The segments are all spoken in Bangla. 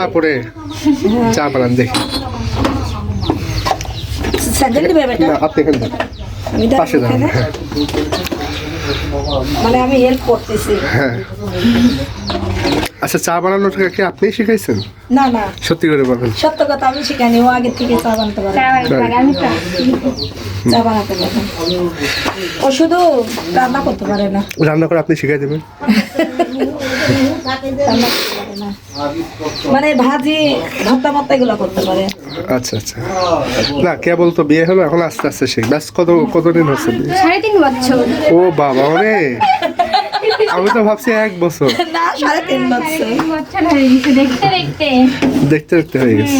তারপরে চা বানান দেখি। আপনি এখানে পাশে দাঁড়ান হ্যাঁ। মানে আমি হেল্প করতেছি। হ্যাঁ। আচ্ছা চা বানানোটা কি আপনি শিখাইছেন? না না। সত্যি করে বলেন। সত্য কথা আমি শিখাইনি ও আগে থেকে চা বানাতে পারে। আমি চা। বানাতে পারে। ও শুধু রান্না করতে পারে না। রান্না করে আপনি শিখাই দেবেন। না মানে ভাজি ভর্তা মর্তা এগুলো করতে পারে। আচ্ছা আচ্ছা। না কেবল তো বিয়ে হলো এখন আস্তে আস্তে শিখ। ব্যাস কত কতদিন হচ্ছে? সাড়ে তিন বছর। ও বাবা রে আমি তো ভাবছি এক বছর। না সাড়ে তিন বছর। তিন বছর হয়ে গেছে দেখতে দেখতে। দেখতে দেখতে হয়ে গেছে।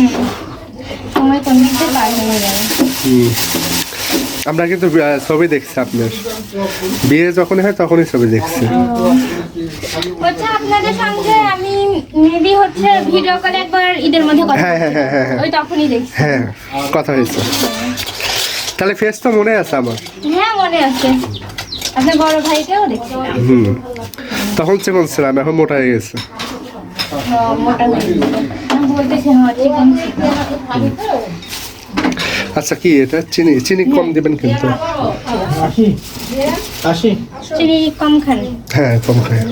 সময় কোন দিকে পার হয়ে গেল। হুম। আমরা কিন্তু ছবি দেখছি আপনার। বিয়ে যখন হয় তখনই ছবি দেখছি। হচ্ছে আপনাদের সঙ্গে আমি মেবি হচ্ছে ভিডিও কলে একবার ঈদের মধ্যে কথা হ্যাঁ হ্যাঁ হ্যাঁ হ্যাঁ হ্যাঁ। ওই তখনই দেখছি। হ্যাঁ কথা হয়েছে। তাহলে ফেস তো মনে আছে আমার। হ্যাঁ মনে আছে। আপনার বড় ভাইকেও দেখছিলাম হুম। তখন চিকন ছিলাম এখন মোটা হয়ে গেছে। মোটা হয়ে গেছে। বলতেছি হ্যাঁ আচ্ছা কি এটা? চিনি চিনি কম দিবেন কিন্তু। চিনি কম খান। হ্যাঁ কম খায়।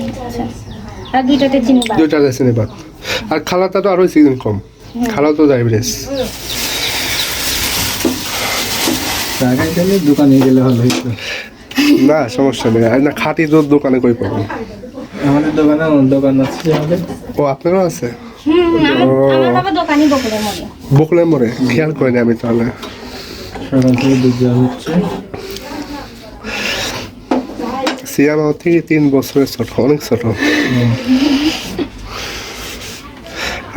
আর দুইটাতে চিনি বাদ। দুইটা চিনি বাদ। আর খালাটা তো আরও চিনি কম। খালা তো ডায়াবেটিস দোকানে গেলে ভালো হইতো। না সমস্যা নেই। আর না খাঁটি দুধ দোকানে কই পাবো? আমাদের দোকানে দোকান আছে আমাদের। ও আপনারও আছে? বকুলের মোড়ে খেয়াল করিনি আমি তাহলে। সিয়াম আমার থেকে তিন বছরের ছোট অনেক ছোট।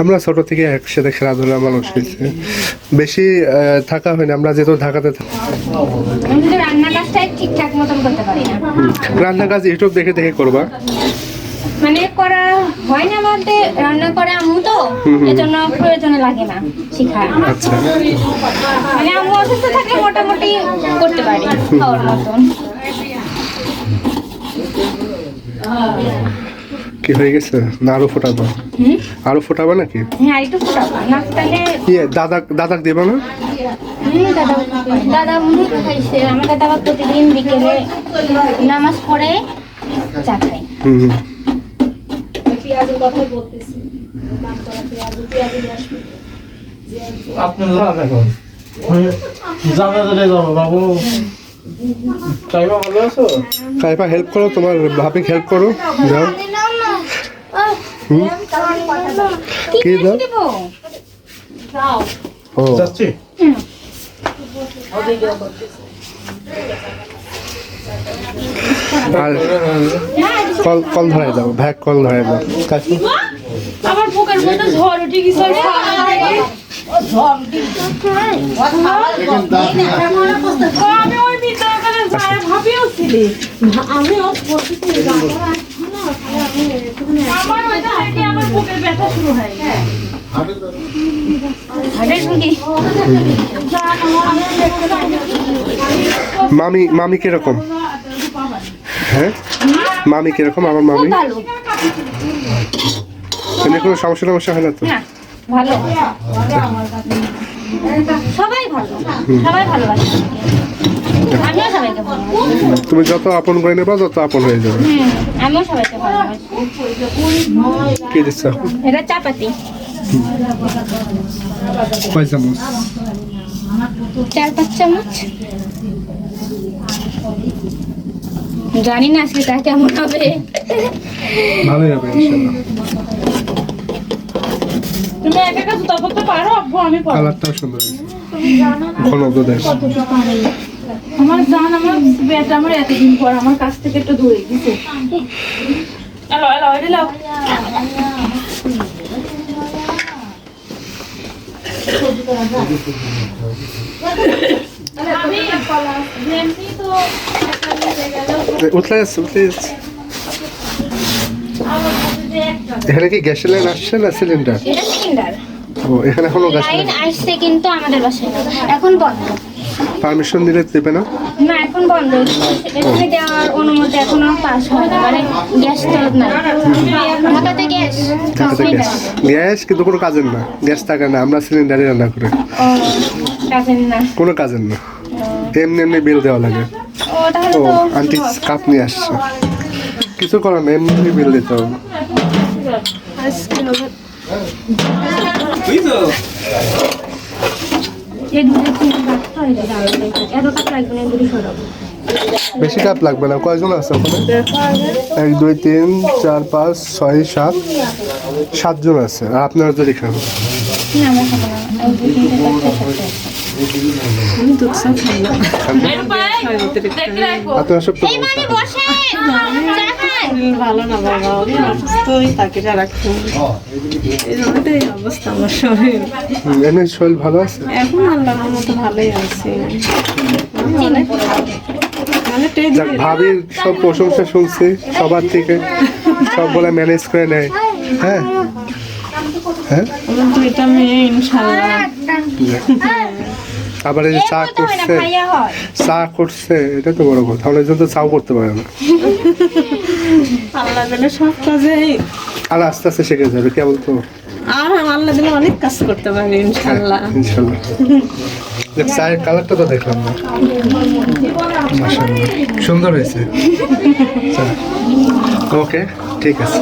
আমরা ছোট থেকে একসাথে খেলাধুলা মানুষ হয়েছে। বেশি থাকা হয়নি আমরা যেহেতু ঢাকাতে রান্না কাজ ইউটিউব দেখে দেখে করবা। মানে করা হয় না বলতে রান্না করে আম্মু তো এজন্য প্রয়োজনে লাগে না শিখার আচ্ছা। মানে আম্মু অসুস্থ থাকলে মোটামুটি করতে পারি খাওয়ার মতন। কি হয়ে গেছে? না আরও ফোটাবো। হুম? আরও ফোটাবা নাকি? হ্যাঁ একটু ফুটাবো না তাহলে ইয়ে দাদা দাদাক দেবা না? হুম, দাদা দাদা মুড়ি খাইছে আমার দাদা প্রতিদিন বিকেলে নামাজ পড়ে চা খায়। হুম। পেঁয়াজের কথাই বলতেছি। করা পেঁয়াজ আপনার লাভ এখন যাবে চলে যাব বাবু। চাইবা ভালো আছো? কাইপা হেল্প করো তোমার ভাবি হেল্প করো। যাও। কি দাও? ও। যাচ্ছি। আর কল কল ধরাই দাও ভ্যাক কল ধরাই দাও। কাকু। আমার বুকের মধ্যে ঝড় উঠে গেছে আমি মামি মামি কীরকম? হ্যাঁ? মামি কীরকম? আমার মামি? এমনি কোনো সমস্যা টমস্যা হয় না তো? ভালো। সবাই ভালো সবাই ভালোবাসে। আমিও সবাইকে ভালোবাসি। তুমি যত আপন করে নেবা তত আপন হয়ে যাবে। আমিও সবাইকে ভালোবাসি। কি দিচ্ছ? এটা চাপাতি। কয় চামচ? চার পাঁচ চামচ। জানি না আজকে তা কেমন হবে। ভালোই হবে তুমি একা একা জুতা পরতে পারো আব্বু আমি কালারটাও সুন্দর আমার জান আমার বেটা আমার এতদিন পর আমার কাছ থেকে একটু দূরে গেছে। এলো এলো এটা লাও আমি তো উঠলে যাচ্ছে উঠলে যাচ্ছে এখানে কি গ্যাসের লাইন আসছে না সিলিন্ডার? সিলিন্ডার। ও এখানে এখনও গ্যাস লাইন আসছে কিন্তু আমাদের বাসায় এখন বন্ধ। পারমিশন দিলে দেবে না? না এখন বন্ধ। এখানে দেওয়ার অনুমতি এখনও পাস হয়নি মানে গ্যাস তো ঢাকাতে গ্যাস ঢাকাতে গ্যাস। গ্যাস কিন্তু কোনো কাজের না। গ্যাস থাকে না আমরা সিলিন্ডারে রান্না করি। কাজের না। কোনো কাজের না। এমনি এমনি বিল দেওয়া লাগে। ও তো আন্টি কাপ নিয়ে আসছে। কিছু করার না এমনি এমনি বিল দিতে হবে। বেশি কাপ লাগবে না কয়জন আছে ওখানে? এক দুই তিন চার পাঁচ ছয় সাত সাতজন আছে। আর আপনারা যদি খান। না আমরা খাব না এই দুই তিনটে চারটে দেখে রাখো আপনারা সব তো বসে চা খায় ভালো না বাবা আমি অসুস্থই থাকি সারাক্ষণ এই জন্য তো এই অবস্থা আমার শরীর। শরীর ভালো আছে? এখন আল্লাহর মতো ভালোই আছি। যাক ভাবির সব প্রশংসা শুনছি সবার থেকে। সব বলে ম্যানেজ করে নেয়। হ্যাঁ? হ্যাঁ? আমার দুইটা মেয়ে ইনশাল্লাহ। আবার এই যে চা হয় করছে। চা করছে এটা তো বড় কথা অনেকজন তো চাও করতে পারে না। আল্লাহ দিলে সব কাজেই আর আস্তে আস্তে শিখে যাবে কেবল তো আর আল্লাহ দিলে অনেক কাজ করতে পারি ইনশাল্লাহ ইনশাল্লাহ দেখ, চায়ের কালারটা তো দেখলাম না। মাশাআল্লাহ। সুন্দর হয়েছে। ওকে ঠিক আছে।